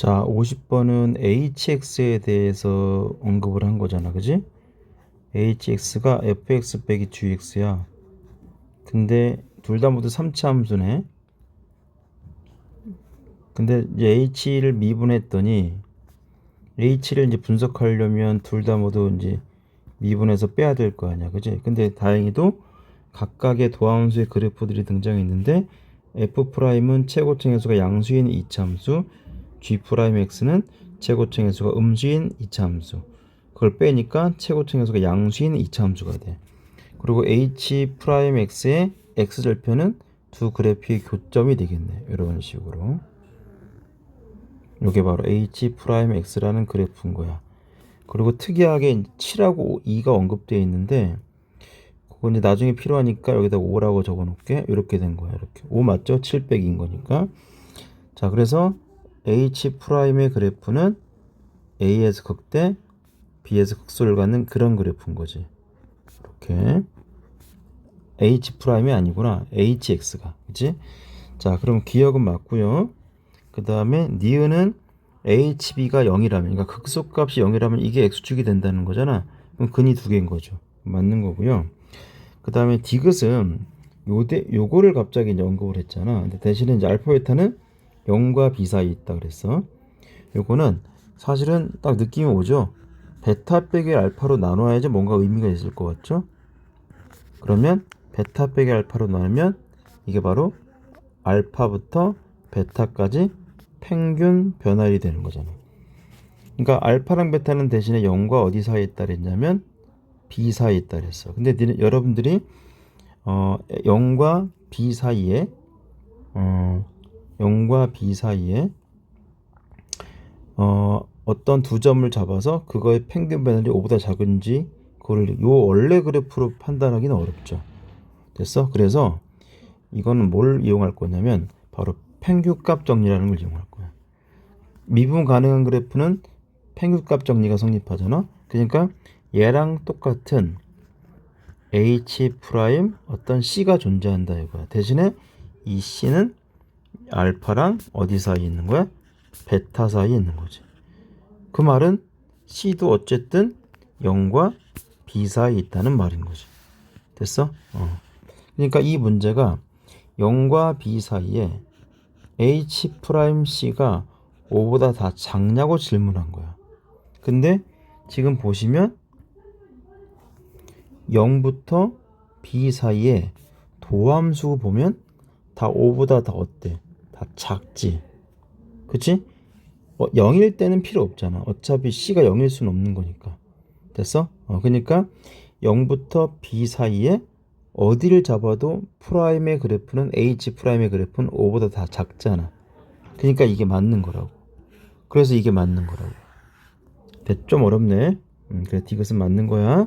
자, 50번은 hx에 대해서 언급을 한 거잖아. 그지? hx가 fx 빼기 gx야. 근데 둘 다 모두 3차 함수네. 근데 이제 h를 미분했더니 h를 이제 분석하려면 둘 다 모두 이제 미분해서 빼야 될 거 아니야. 그지? 근데 다행히도 각각의 도함수의 그래프들이 등장했는데 f'은 최고층 의 수가 양수인 이차함수, g'x는 최고층 의 수가 음수인 이차함수. 그걸 빼니까 최고층 의 수가 양수인 이차함수가 돼. 그리고 h'x의 x절편은 두 그래프의 교점이 되겠네. 이런 식으로. 이게 바로 h'x라는 그래프인 거야. 그리고 특이하게 7하고 2가 언급되어 있는데 그건 이제 나중에 필요하니까 여기다 5라고 적어 놓을게. 이렇게 된 거야. 이렇게. 5 맞죠? 7 0 0인 거니까. 자, 그래서 H'의 그래프는 A에서 극대, B에서 극소를 갖는 그런 그래프인 거지. 이렇게. H'이 아니구나. HX가. 그치? 자, 그럼 기억은 맞고요. 그 다음에 니은은 HB가 0이라면, 그러니까 극소값이 0이라면 이게 X축이 된다는 거잖아. 그럼 근이 두 개인 거죠. 맞는 거고요. 그 다음에 디귿은 요대, 요거를 갑자기 언급을 했잖아. 근데 대신에 이제 알파 베타는 0과 B 사이에 있다 그랬어. 요거는 사실은 딱 느낌이 오죠. 베타 빼기 알파로 나눠야지 뭔가 의미가 있을 것 같죠? 그러면 베타 빼기 알파로 나누면 이게 바로 알파부터 베타까지 평균 변화율이 되는 거잖아. 그러니까 알파랑 베타는 대신에 0과 어디 사이에 있다 그랬냐면 B 사이에 있다 그랬어. 근데 니네, 여러분들이 어 0과 B 사이에 어 0과 B 사이에 어 어떤 두 점을 잡아서 그거의 평균 변화율이 5보다 작은지 그거를 요 원래 그래프로 판단하기는 어렵죠. 됐어? 그래서 이거는 뭘 이용할 거냐면 바로 평균값 정리라는 걸 이용할 거야. 미분 가능한 그래프는 평균값 정리가 성립하잖아. 그러니까 얘랑 똑같은 h 프라임 어떤 c가 존재한다 이거야. 대신에 이 c는 알파랑 어디 사이에 있는 거야? 베타 사이에 있는 거지. 그 말은 c도 어쨌든 0과 b 사이에 있다는 말인 거지. 됐어? 어. 그러니까 이 문제가 0과 b 사이에 h 프라임 c가 5보다 다 작냐고 질문한 거야. 근데 지금 보시면 0부터 b 사이에 도함수 보면 다 5보다 다 어때? 다 작지. 그치? 어, 0일 때는 필요 없잖아. 어차피 c가 0일 수는 없는 거니까. 됐어? 어, 그러니까 0부터 b 사이에 어디를 잡아도 프라임의 그래프는 h 프라임의 그래프는 5보다 다 작잖아. 그러니까 이게 맞는 거라고. 그래서 이게 맞는 거라고. 됐- 좀 어렵네. 음, 그래, 디귿은 맞는 거야.